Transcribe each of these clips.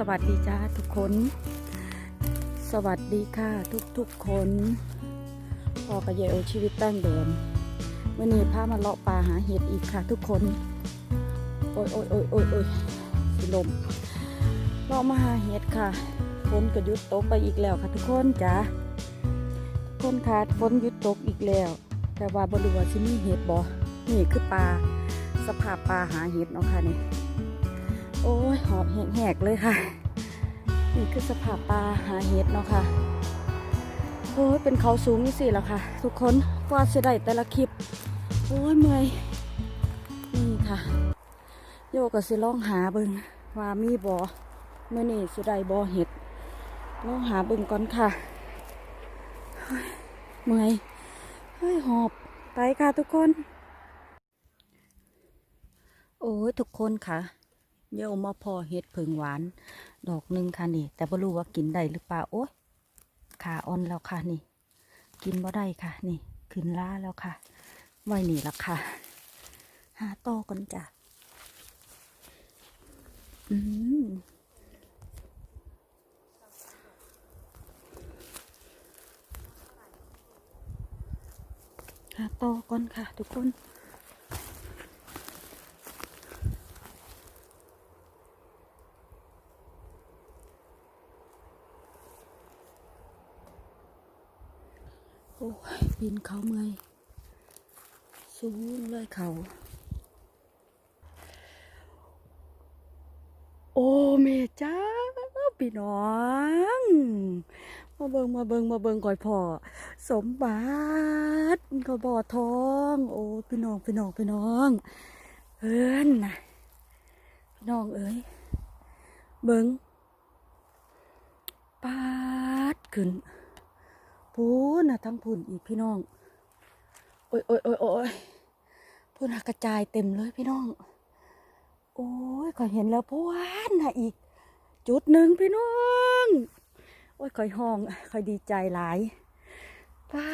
สวัสดีจ้าทุกคน สวัสดีค่ะทุกทุกๆคนพอกระเยโอชีวิตตั้งเดิมวันนี้พามาเลาะป่าหาเห็ดอีกค่ะ ทุกคน โอ้ยโอ้ยโอ้ยโอ้ยโอ้ยสิลมเลาะมาหาเห็ดค่ะฝนก็ยุดตกไปอีกแล้วค่ะ ทุกคนจ้าคนค่ะฝนยุดตกอีกแล้ว แต่ว่าบริวาที่นี่เห็ดบ่นี่คือปลาสภาพปลาหาเห็ดเนาะค่ะนี่ โอ้ยหอบแหกๆเลยค่ะ นี่คือสภาพปลาหาเห็ดเนาะค่ะโอ้ยเป็นเขาสูงนี่สิละค่ะ ทุกคนกว่าจะได้แต่ละคลิป โอ้ยเมื่อยนี่ค่ะ โยก็สิลองหาเบิงว่ามีบ่อเมื่อนี่สิได้บ่อเห็ดลองหาเบิงก่อนค่ะเมื่อยเฮ้ยหอบไปค่ะทุกคน โอ้ยทุกคนค่ะ เดี๋ยวมาพอเห็ดผึ่งหวาน ดอกหนึ่งค่ะนี่ แต่ไม่รู้ว่ากินได้หรือเปล่า โอ้ยขาอ่อนแล้วค่ะนี่ กินบ่ได้ค่ะ นี่ ขึ้นล่าแล้วค่ะไว้นี่ละค่ะ หาต่อก่อนจ้ะ อืมหาต่อก่อนค่ะ ทุกคน โอ้ย ปีนเขาเมื่อยสูงเลยเขา โอ้เมจ้าพี่น้อง มาเบิงมาเบิงมาเบิงก่อยพ่อ สมบัติเขาบ่อทอง โอ้พี่น้องพี่น้องพี่น้อง เอิ้นนะพี่น้องเอ้ย เบิงปาดขึ้น พูนนะทั้งพูนอีกพี่น้อง โอ้ยโอ้ยโอ้ยโอ้ยพูนกระจายเต็มเลยพี่น้อง โอ้ยขอยเห็นแล้วพูนนะอีก จุดหนึ่งพี่น้อง โอ้ยขอยห้องขอยดีใจหลายปา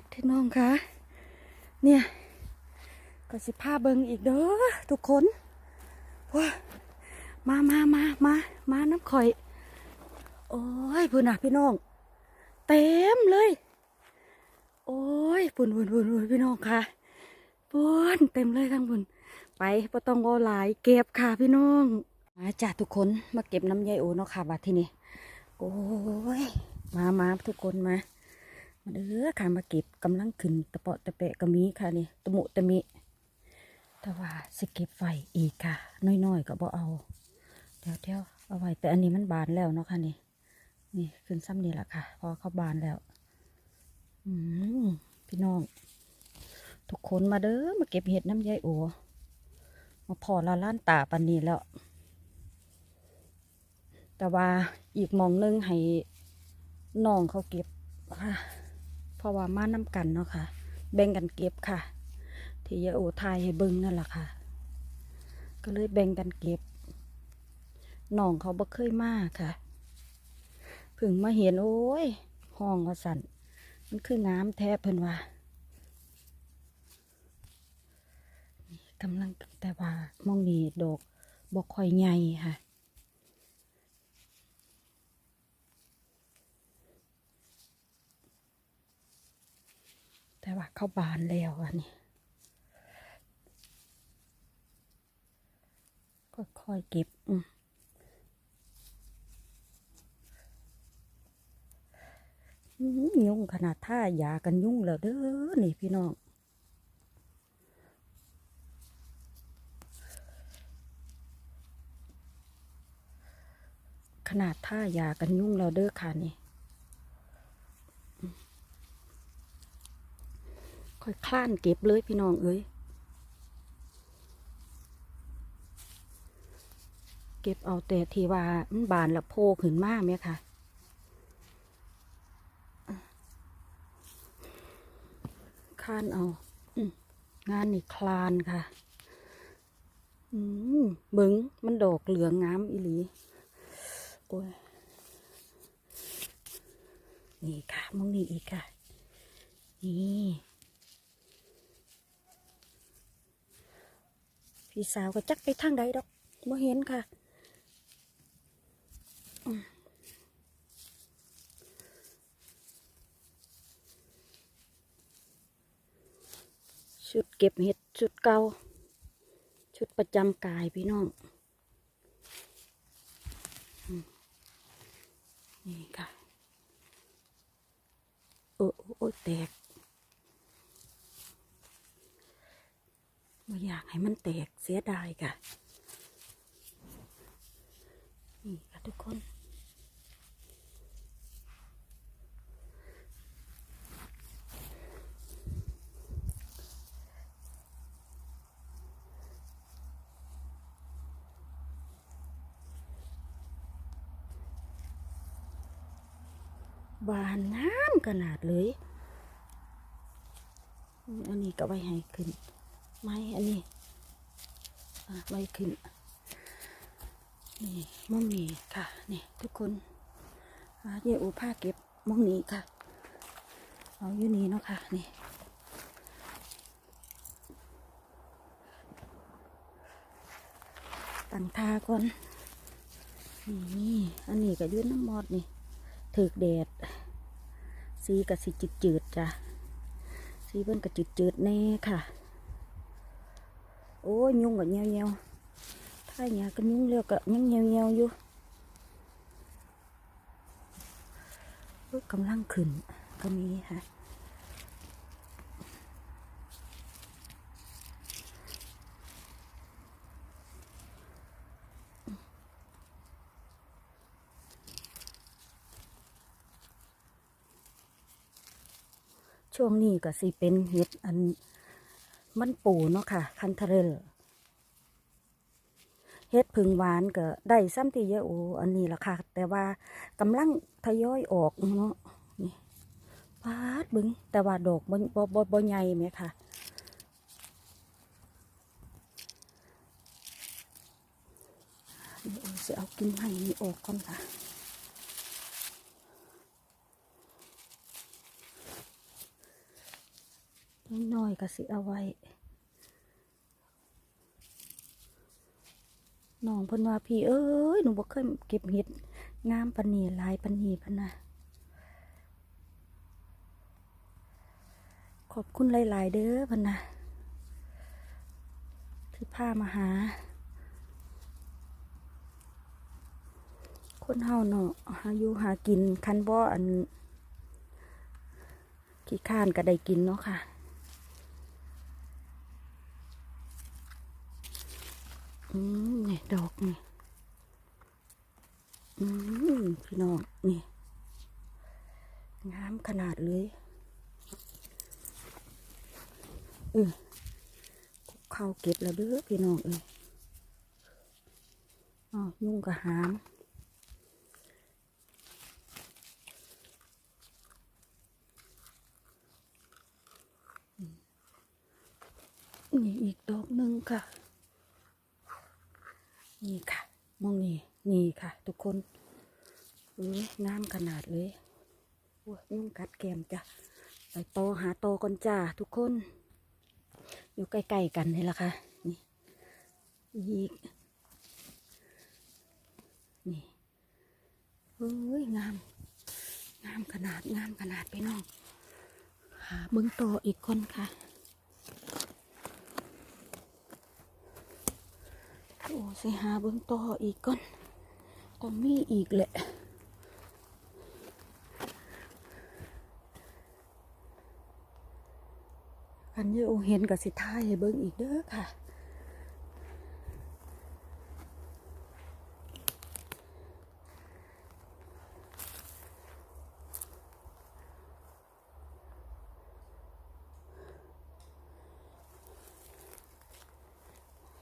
ดพี่น้องคะเนี่ยก็สิพาเบิงอีกเด้อทุกคนว้ามามามามามาน้ำข่อย โอ้ยพูนนะพี่น้อง ต็มเลย โอ้ยปุ่นปุ่นปุ่นปุ่นพี่น้องค่ะปุ่นเต็มเลยทั้งปุ่นไปบ่ต้องวอหลายเก็บค่ะพี่น้องมาจ้าทุกคนมาเก็บน้ำยายโอเนาะค่ะบัดที่นี่โอ้ยมามาทุกคนมามาเด้อค่ะมาเก็บกำลังขึ้นตะเปาะตะเปะกะมีค่ะนี่ตะมุตะมิแต่ว่าสเก็บไฟอีกค่ะ น้อยๆก็บ่เอาเดี๋ยวเดี๋ยวเอาไว้แต่อันนี้มันบานแล้วเนาะค่ะนี่ นี่ขึ้นซ้ำนี่แหละค่ะ พอเข้าบานแล้ว อืมพี่น้อง ทุกคนมาเด้อมาเก็บเห็ดน้ำยายโอมาพอละล้านตาปันนี้แล้ว แต่ว่าอีกมองหนึงให้น้องเขาเก็บค่ะ เพราะว่ามาน้ำกันเนาะค่ะ แบ่งกันเก็บค่ะ ที่ยายโอทายให้บิ่งนั่นแหละค่ะ ก็เลยแบ่งกันเก็บน้องเขาบ่เคยมาค่ะ พึ่งมาเห็นโอ้ย ห้องว่าสันมันคืองามแท้เพิ่นว่า กำลังแต่ว่ามองนี่ดอกบกคอยใหญ่ค่ะแต่ว่าเข้าบานแล้วอันนี้ค่อยๆเก็บอืม อื้อหือ ยุ่งขนาดท่ายากันยุ่งแล้วเด้อนี่พี่น้องขนาดท่ายากันยุ่งแล้วเด้อค่ะนี่ค่อยคลานเก็บเลยพี่น้องเอ้ย เก็บเอาแต่ทีว่ามันบานแล้วโพขึ้นมากไหมค่ะ คานเอางานนี่คลานค่ะ อืมเบิงมันดอกเหลืองงามอีหลี โอ้ย นี่ค่ะมองนี่อีกค่ะ นี่พี่สาวก็จักไปทางใดดอกม่เห็นค่ะ ชุดเก็บเห็ดชุดเก่าชุดประจำกายพี่น้องนี่ค่ะ โอ้โอ้โอ้แตกไม่อยากให้มันแตกเสียดายค่ะ นี่ค่ะทุกคน บานน้ำขนาดเลย อันนี้ก็ไว้ให้ขึ้น ไม้อันนี้อะไว้ขึ้น นี่มองนี่ค่ะ นี่ ทุกคนเยอูผ้าเก็บมองนี้ค่ะ เอาอยู่นี่เนาะค่ะ นี่ตั้งทาก่อน นี่ อันนี้ก็ยืนน้ำมอดนี่ถือกแดด สีกับสีจืดจืดจ้ะสีเพิ่นกับจืดจืดแน่ค่ะ โอ้ยยุงกับเงี้ยวเงี้ยวถ้าอย่างก็ยุ่งเรียวกับยังเงี้ยวเงี้ยวอยู่กำลังขึ้นก็มีค่ะ ช่วงนี้ก็สิเป็นเห็ดอันมันปูเนาะค่ะ คันเทเรลเฮ็ดผึ่งหวานก็ได้ซ้ำที่เยอะโออันนี้ละค่ะ แต่ว่ากำลังทยอยออกเนาะนี่ปาดบึง แต่ว่าดอกบ่บ่บ่บ่ใหญ่ไหมค่ะนี่โอ้สิเอากินให้นี่ออกก่อนค่ะ น้อยๆ ก็สิเอาไว้น้องเพิ่นว่าพี่เอ้ยหนูบ่เคยเก็บเห็ดงามปานนีลายปานนีพะนะขอบคุณหลาย ๆ เด้อพะนะที่พามาหา คนเฮาเนาะหาอยู่หากินคันบ่อันขี้ข้านก็ได้กินเนาะค่ะ อืมนี่ดอกนี่อืมพี่น้องนี่งามขนาดเลยเออเข้าเก็บแล้วเด้อพี่น้องเอ้ยอ๋อยุ่งกับหาม นี่อีกดอกหนึ่งค่ะ นี่ค่ะมองนี่นี่ค่ะ ทุกคนเอ้ยงามขนาดเลยโอ้ยยุ่งกัดแกมจ้ะไปโตหาโตก่อนจ้าทุกคน อยู่ใกล้ๆกันนี่แหละค่ะ นี่อีกนี่เฮ้ยงาม งามขนาดงามขนาดไปน้องหาเบิ้งโตอีกคนค่ะ โอ้สิหาเบิ่งต่ออีกก่อนต้องมีอีกแหละคันเยอะเห็นกับสิท้ายให้เบิ่งอีกเด้อค่ะ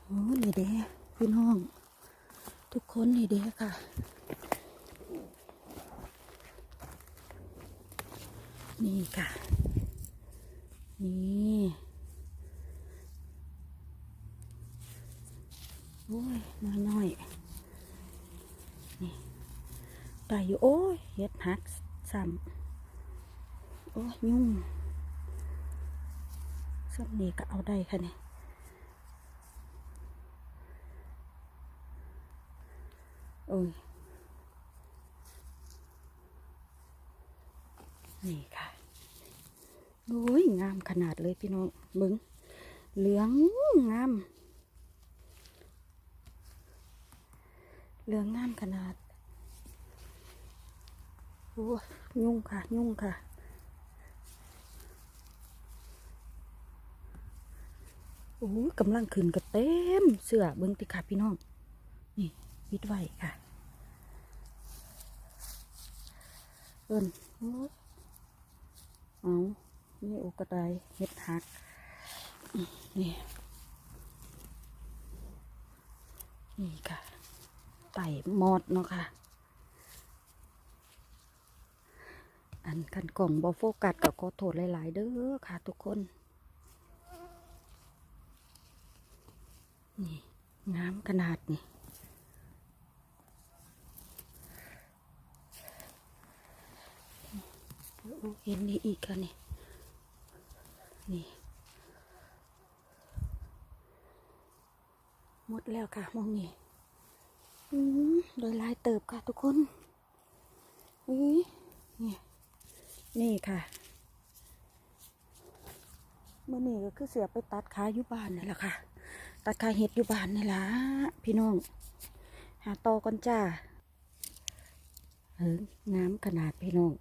โอ้นี่เด้ พี่น้อง ทุกคนนี่เด้ค่ะ นี่ค่ะ นี่โอ้ยน้อยน้อยๆนี่ได้อยู่โอ้ยเฮ็ดหักซ้ำโอ้ยยุ่งซ้ำนี่ก็เอาได้ค่ะเนี่ย โอ้ยนี่ค่ะโอ้ยงามขนาดเลยพี่น้องมึง เหลืองงาม เหลืองงามขนาด โอ้ยยุ่งค่ะ ยุ่งค่ะโอ้ยกำลังขึ้นกระเต็มเสื้อเบิ้งติค่ะพี่น้อง นี่ วิดไว้ค่ะ เอิ้นเอานี่โอกระไดเฮ็ดหัก นี่นี่ค่ะไต่หมดเนาะค่ะ อันกันกล่องบอโฟกัสกับขอโทษหลาย ๆ เด้อค่ะทุกคน นี่งามขนาดนี่โอ้ เห็นนี่อีกค่ะนี่นี่ หมดแล้วค่ะมองนี่อืมโดยลายเติบค่ะทุกคนอุ้ยนี่นี่ค่ะเมื่อนี่ก็คือเสือไปตัดขาอยู่บ้านนี่แหละค่ะ ตัดขาเห็ดอยู่บ้านนี่ล่ะพี่น้อง หาตอก่อนจ้าเฮ้ยงามขนาดพี่น้อง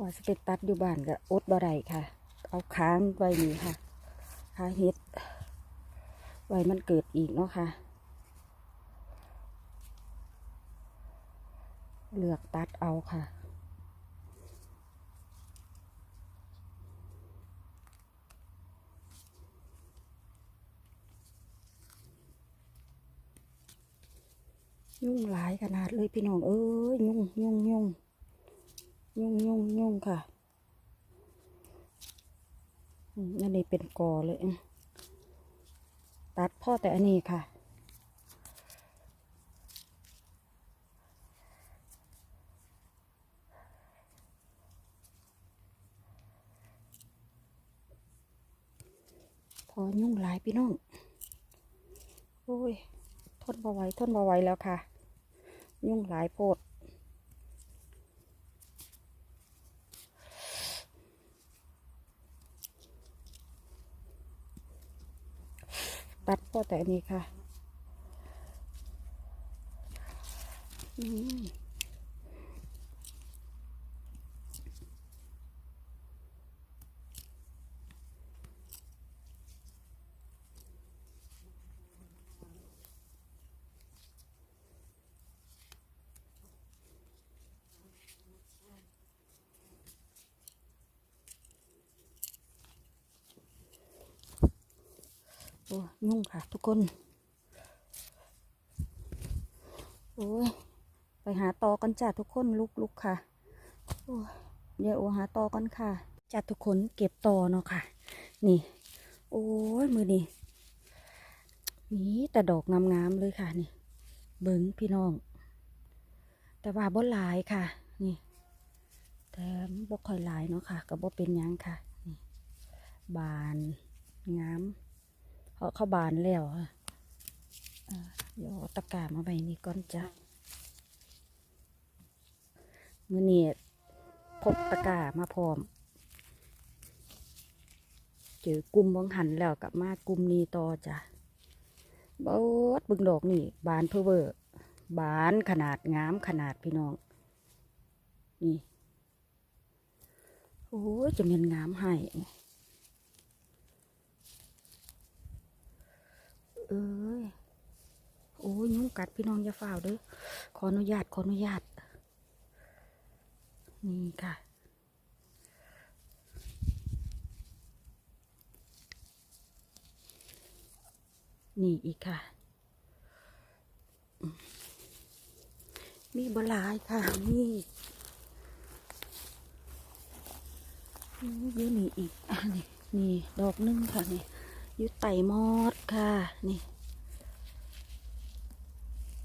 ว่าสเปตัดอยู่บ้านก็อดบ่ได้ค่ะ เอาค้างไว้นี่ค่ะขาเห็ด ไว้มันเกิดอีกเนาะค่ะ เลือกตัดเอาค่ะยุ่งหลายขนาดเลยพี่น้องเอ้ยยุ่งยุ่งยุ่ง ยุ่งยุ่งยุ่งค่ะอันนี้เป็นกอเลย ตัดพ่อแต่อันนี้ค่ะ พอยุ่งหลายพี่น้อง โอ้ย ทนบ่ไหวทนบ่ไหวแล้วค่ะ ยุ่งหลายโพด ตัดก็แต่อันนี้ค่ะ อืม โอ้ยุ่งค่ะทุกคน โอ้ยไปหาตอกันจ้าทุกคนลุกลุกค่ะโอ้ยเดี๋ยวโอหาตอกันค่ะจ้าทุกคนเก็บตอเนาะค่ะ นี่ โอ้ยมือนี่นี่แต่ดอกงามๆเลยค่ะนี่ เบิ้งพี่น้อง แต่ว่าบ่หลายค่ะ นี่แต่บ่ค่อยหลายเนาะค่ะก็บ่เป็นยังค่ะ นี่ บานงาม ราะเขาบานแล้วเดี๋ยวตะกร้ามาใบนี้ก่อนจ้ะมือนี้พกตะกร้ามาพร้อม เจอกลุ่มบังหันแล้วกลับมากลุ่มนี้ต่อจ้ะบดบึงดอกนี่บานเพอเวอร์บานขนาดงามขนาดพี่น้อง นี่ โอ้จะเป็นงามให้ เอ้ยโอ้ยยุงกัดพี่น้องอย่าฝ่าวเด้อขออนุญาตขออนุญาต นี่ค่ะ นี่อีกค่ะ มีบลายค่ะนี่นี่เยอะนี่อีกอะนี่นี่ ดอกหนึงค่ะนี่ อยุไต่มอดค่ะ นี่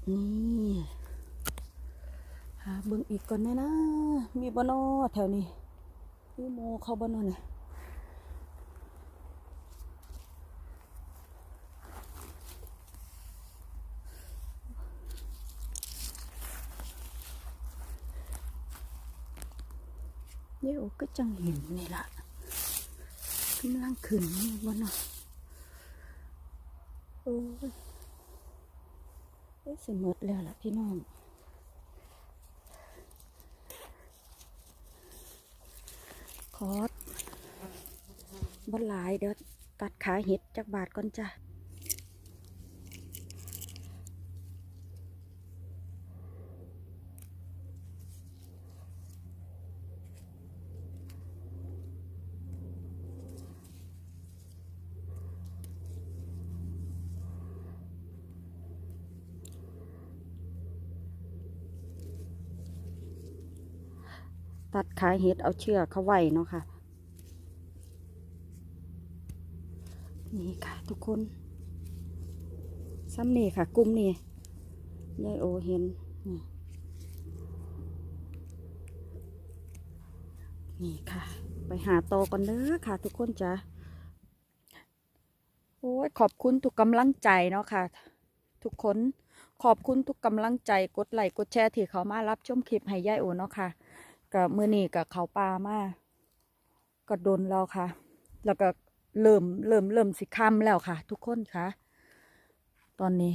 นี่หาเบิ่งอีกก่อนแน่นะ มีบนอแถวนี้มีโมเข้าบนอเนี่ยเดี๋ยวก็จังเห็นนี่ละกำลังขึ้นนี่บนเนาะ โอ้ยเอ้ยสิหมดแล้วล่ะพี่น้องคอสบนหลายเดี๋ยวตัดขาเห็ดจากบาทก่อนจ้ะ ตัดขาเห็ดเอาเชือกเขาไว้เนาะค่ะ นี่ค่ะทุกคนซ้ำนี่ค่ะกลุ่มนี่ยายโอเห็น นี่ค่ะ ไปหาโตกันเด้อค่ะ ทุกคนจ้ะโอ้ยขอบคุณทุกกำลังใจเนาะค่ะ ทุกคนขอบคุณทุกกำลังใจกดไลค์กดแชร์ที่เขามารับชมคลิปให้ยายโอเนาะค่ะ กับมือนี่กับเขาปลามาก็โดนเราค่ะ แล้วก็เริ่มเริ่มเริ่มสิค่ำแล้วค่ะ ทุกคนค่ะ ตอนนี้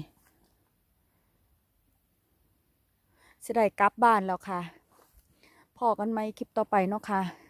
สิได้กลับบ้านแล้วค่ะพอกันไหมคลิปต่อไปเนาะค่ะ